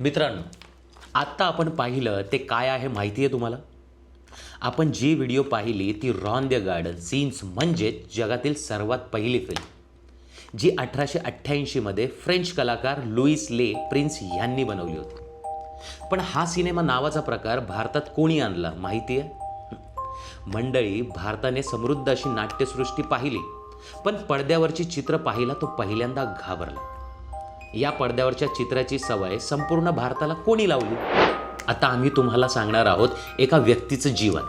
मित्रांनो आत्ता आपण पाहिलं ते काय आहे माहिती आहे तुम्हाला? आपण जी व्हिडिओ पाहिली ती रॉन द गार्डन सीन्स म्हणजेच जगातील सर्वात पहिली फिल्म जी अठराशे अठ्ठ्याऐंशीमध्ये फ्रेंच कलाकार लुईस ले प्रिन्स यांनी बनवली होती. पण हा सिनेमा नावाचा प्रकार भारतात कोणी आणला माहिती आहे? मंडळी भारताने समृद्ध अशी नाट्यसृष्टी पाहिली पण पडद्यावरची चित्र पाहिला तो पहिल्यांदा घाबरला. या पडद्यावरच्या चित्राची सवय संपूर्ण भारताला कोणी लावली? आता आम्ही तुम्हाला सांगणार आहोत एका व्यक्तीचं जीवन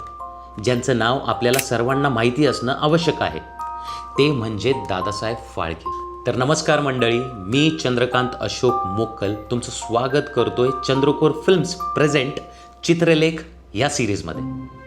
ज्यांचं नाव आपल्याला सर्वांना माहिती असणं आवश्यक आहे. ते म्हणजे दादासाहेब फाळके. तर नमस्कार मंडळी मी चंद्रकांत अशोक मोक्कल तुमचं स्वागत करतोय चंद्रकोर फिल्म्स प्रेझेंट चित्रलेख या सिरीजमध्ये.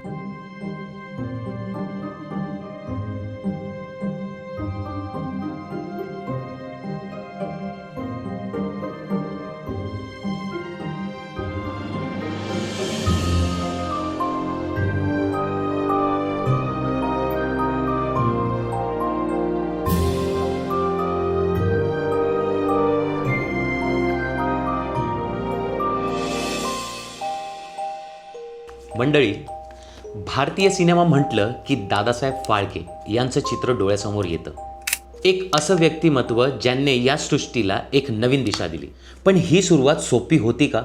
मंडळी भारतीय सिनेमा म्हटलं की दादासाहेब फाळके यांचं चित्र डोळ्यासमोर येतं. एक असं व्यक्तिमत्व ज्यांनी या सृष्टीला एक नवीन दिशा दिली. पण ही सुरुवात सोपी होती का?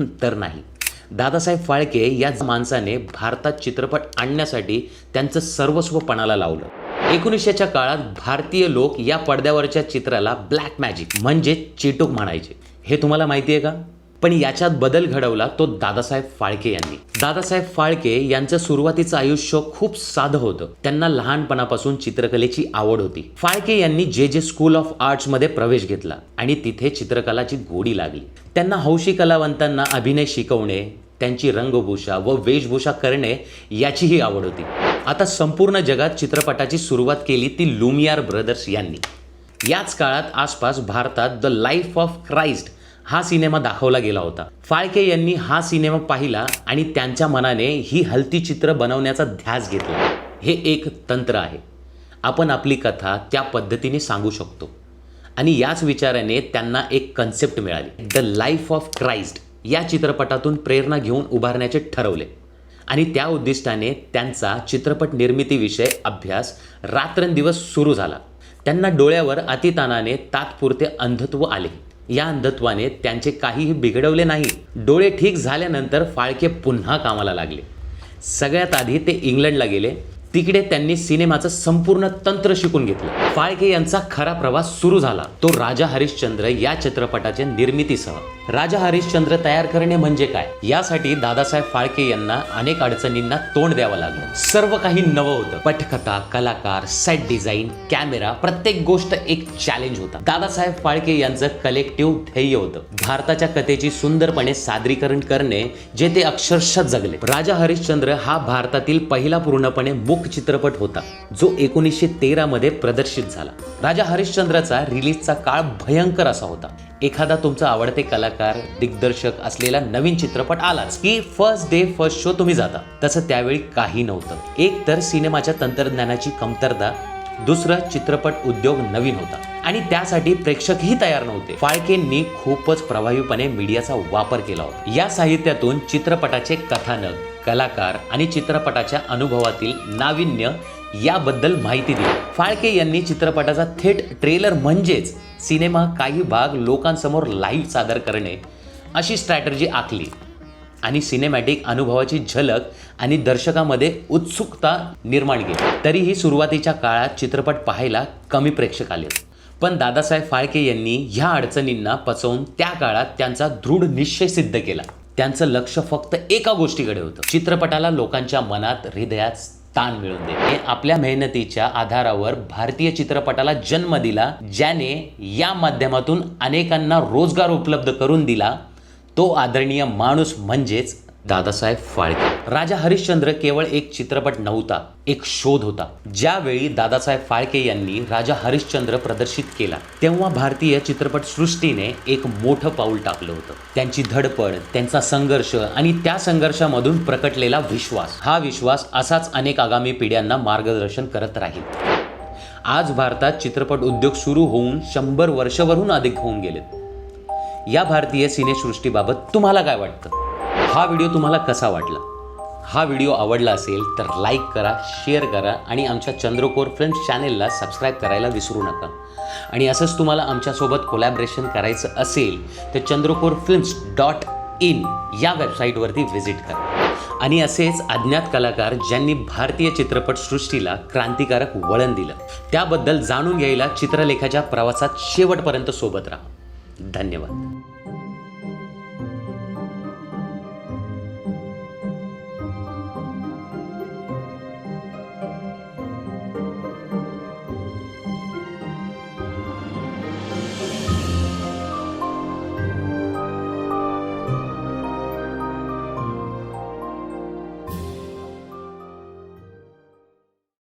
तर नाही. दादासाहेब फाळके या माणसाने भारतात चित्रपट आणण्यासाठी त्यांचं सर्वस्व पणाला लावलं. एकोणीसशेच्या काळात भारतीय लोक या पडद्यावरच्या चित्राला ब्लॅक मॅजिक म्हणजे चिटूक म्हणायचे. हे तुम्हाला माहिती आहे का? पण याच्यात बदल घडवला तो दादासाहेब फाळके यांनी. दादासाहेब फाळके यांचं सुरुवातीचं आयुष्य खूप साधं होतं. त्यांना लहानपणापासून चित्रकलेची आवड होती. फाळके यांनी जे जे स्कूल ऑफ आर्ट्समध्ये प्रवेश घेतला आणि तिथे चित्रकलाची गोडी लागली. त्यांना हौशी कलावंतांना अभिनय शिकवणे त्यांची रंगभूषा व वेशभूषा करणे याचीही आवड होती. आता संपूर्ण जगात चित्रपटाची सुरुवात केली ती लुमियार ब्रदर्स यांनी. याच काळात आसपास भारतात द लाईफ ऑफ क्राइस्ट हा सिनेमा दाखवला गेला होता. फाळके यांनी हा सिनेमा पाहिला आणि त्यांच्या मनाने ही हलती चित्र बनवण्याचा ध्यास घेतला. हे एक तंत्र आहे. आपण आपली कथा त्या पद्धतीने सांगू शकतो. आणि याच विचाराने त्यांना एक कन्सेप्ट मिळाली. द लाईफ ऑफ क्राइस्ट या चित्रपटातून प्रेरणा घेऊन उभारण्याचे ठरवले. आणि त्या उद्दिष्टाने त्यांचा चित्रपट निर्मितीविषय अभ्यास रात्रंदिवस सुरू झाला. त्यांना डोळ्यावर अतितानाने तात्पुरते अंधत्व आले. या अंधत्वाने त्यांचे काहीही बिघडवले नाही. डोळे ठीक झाल्यानंतर फाळके पुन्हा कामाला लागले. सगळ्यात आधी ते इंग्लंडला गेले. तिकडे त्यांनी सिनेमाचं संपूर्ण तंत्र शिकून घेतलं. फाळके यांचा खरा प्रवास सुरू झाला. तो राजा हरिश्चंद्र या चित्रपटाच्या निर्मितीसह. राजा हरिश्चंद्र तयार करणे म्हणजे काय? यासाठी दादासाहेब फाळके यांना अनेक अडचणींना तोंड द्यावं लागलं. सर्व काही नवं होतं. पटकथा कलाकार सेट डिझाईन कॅमेरा प्रत्येक गोष्ट एक चॅलेंज होता. दादासाहेब फाळके यांचं कलेक्टिव्ह ध्येय होतं. भारताच्या कथेची सुंदरपणे सादरीकरण करणे जे ते अक्षरशः जगले. राजा हरिश्चंद्र हा भारतातील पहिला पूर्णपणे मुख चित्रपट होता जो एकोणीसशे तेरा मध्ये प्रदर्शित झाला. राजा हरिश्चंद्रचा रिलीजचा काळ भयंकर असा होता. एखादा तुमचा आवडते कलाकार दिग्दर्शक असलेला नवीन चित्रपट आलाच की फर्स्ट डे फर्स्ट शो तुम्ही जाता. तसं त्यावेळी काही नव्हतं. एक तर सिनेमाच्या तंत्रज्ञानाची कमतरता दुसरं चित्रपट उद्योग नवीन होता. आणि त्यासाठी प्रेक्षकही तयार नव्हते. फाळकेंनी खूपच प्रभावीपणे मीडियाचा वापर केला होता. या साहित्यातून चित्रपटाचे कथानक कलाकार आणि चित्रपटाच्या अनुभवातील नाविन्य याबद्दल माहिती दिली. फाळके यांनी चित्रपटाचा थेट ट्रेलर म्हणजेच सिनेमा काही भाग लोकांसमोर लाईव्ह सादर करणे अशी स्ट्रॅटर्जी आखली. आणि सिनेमॅटिक अनुभवाची झलक आणि दर्शकामध्ये उत्सुकता निर्माण केली. तरीही सुरुवातीच्या काळात चित्रपट पाहायला कमी प्रेक्षक आले. पण दादासाहेब फाळके यांनी ह्या अडचणींना पचवून त्या काळात त्यांचा दृढ निश्चय सिद्ध केला. त्यांचं लक्ष फक्त एका गोष्टीकडे होतं. चित्रपटाला लोकांच्या मनात हृदयात स्थान मिळवून देणे आपल्या मेहनतीच्या आधारावर भारतीय चित्रपटाला जन्म दिला ज्याने या माध्यमातून अनेकांना रोजगार उपलब्ध करून दिला. तो आदरणीय माणूस म्हणजेच दादासाहेब फाळके. राजा हरिश्चंद्र केवळ एक चित्रपट नव्हता एक शोध होता. ज्यावेळी दादासाहेब फाळके यांनी राजा हरिश्चंद्र प्रदर्शित केला तेव्हा भारतीय चित्रपट सृष्टीने एक मोठं पाऊल टाकलं होतं. त्यांची धडपड त्यांचा संघर्ष आणि त्या संघर्षामधून प्रकटलेला विश्वास. हा विश्वास असाच अनेक आगामी पिढ्यांना मार्गदर्शन करत राहील. आज भारतात चित्रपट उद्योग सुरू होऊन शंभर वर्षभरून अधिक होऊन गेलेत. या भारतीय सिनेसृष्टीबाबत तुम्हाला काय वाटतं? हा व्हिडिओ तुम्हाला कसा वाटला? हा व्हिडिओ आवडला असेल तर लाईक करा शेअर करा आणि आमच्या चंद्रकोर फिल्म्स चॅनेलला सबस्क्राईब करायला विसरू नका. आणि असंच तुम्हाला आमच्यासोबत कोलॅबरेशन करायचं असेल तर चंद्रकोर फिल्म्स डॉट इन या वेबसाईटवरती व्हिजिट करा. आणि असेच अज्ञात कलाकार ज्यांनी भारतीय चित्रपटसृष्टीला क्रांतिकारक वळण दिलं. त्याबद्दल जाणून घ्यायला चित्रलेखाच्या प्रवासात शेवटपर्यंत सोबत राहा. धन्यवाद.